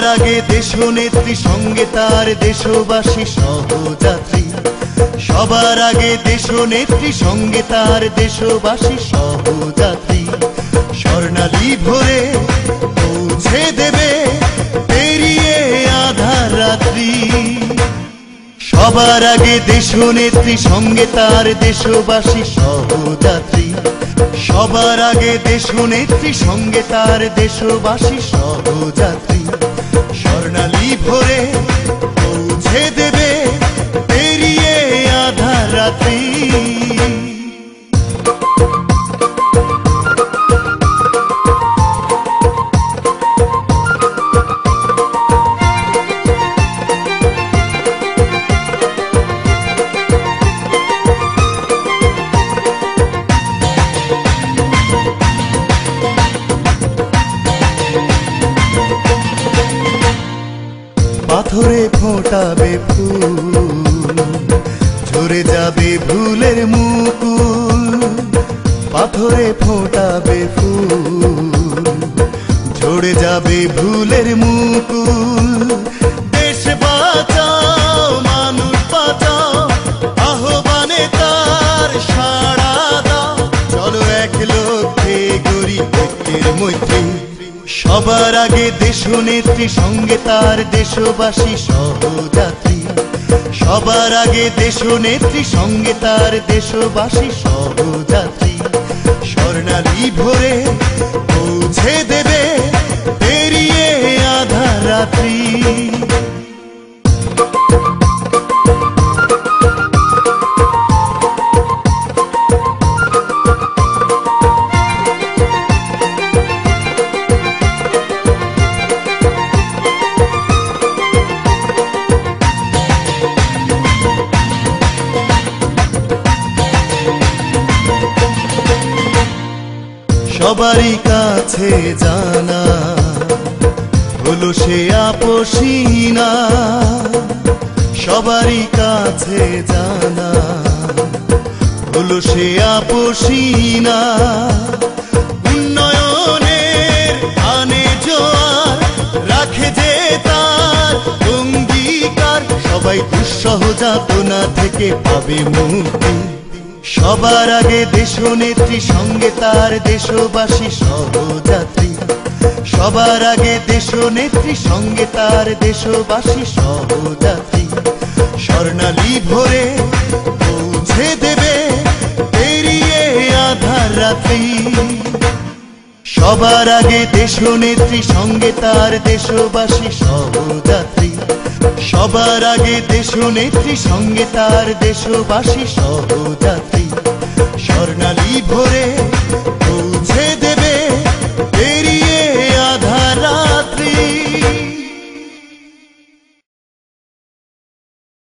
সবার আগে দেশ নেত্রী সঙ্গে তার দেশবাসী সহযাত্রী। সবার আগে দেশ নেত্রী সঙ্গে তার দেশবাসী সহযাত্রী। স্বর্ণালী ভরে পৌঁছে দেবে পেরিয়ে আধার রাত্রি। সবার আগে দেশ নেত্রী সঙ্গে তার দেশবাসী সহযাত্রী। সবার আগে দেশ নেত্রী সঙ্গে তার দেশবাসী সহযাত্রী। স্বর্ণালী ভরে পৌঁছে দেবে পাথরে ফোটাবে ফুল ঝরে যাবে ভুলের মুকুল পাথরে ফোটাবে ফুল ঝরে যাবে ভুলের মুকুল সবার আগে দেশ নেত্রী সঙ্গে তার দেশবাসী, সহযাত্রী। সবার আগে দেশ নেত্রী সঙ্গে তার দেশবাসী, সহযাত্রী। স্বর্ণালী ভরে পৌঁছে দেবে সবারই কাছে জানা। হলো সে আপসিনা। সবারই কাছে জানা। হলো সে আপসিনা। উন্নয়নের আনে জোয়ার রাখে যে তার অঙ্গীকার। সবাই দুঃসহ যাতনা থেকে পাবে মুক্তি। সবার আগে দেশ নেত্রী সঙ্গে তার দেশবাসী, সহযাত্রী। সবার আগে দেশ নেত্রী সঙ্গে তার দেশবাসী, সহযাত্রী। স্বর্ণালী ভরে পৌঁছে দেবে, পেরিয়ে আধার রাত্রি। সবার আগে দেশ নেত্রী সঙ্গে তার দেশবাসী, সহযাত্রী। সবার আগে দেশ নেত্রী সঙ্গে তার দেশবাসী, সহযাত্রী। স্বর্ণালী ভরে পৌঁছে